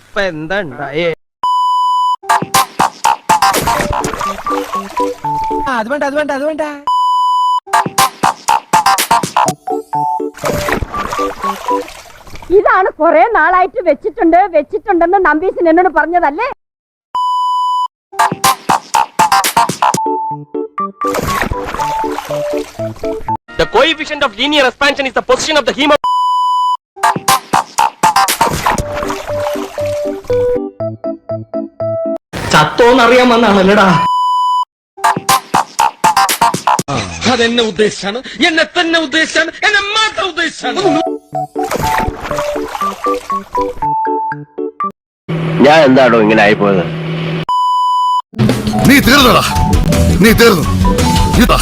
ഇപ്പൊ എന്താ ഉണ്ടായേ? അത് വേണ്ട അത് വേണ്ട അത് വേണ്ട. ഇതാണ് കൊറേ നാളായിട്ട് വെച്ചിട്ടുണ്ട് വെച്ചിട്ടുണ്ടെന്ന് നമ്പീശൻ എന്നോട് പറഞ്ഞതല്ലേ? The coefficient of linear expansion is the position of the hemo ചത്തോന്നറിയാമെന്നാണല്ലടാ. അതെന്നെ ഉദ്ദേശിച്ചാണ് എന്നെ തന്നെ ഉദ്ദേശിച്ചാണ് എന്നെ മാത്രം ഉദ്ദേശിച്ചാണ് ഞാൻ എന്താണോ ഇങ്ങനെ ആയിപ്പോയത്? നീ തീർന്നടാ. നീ തീർന്നു. ഇതാ.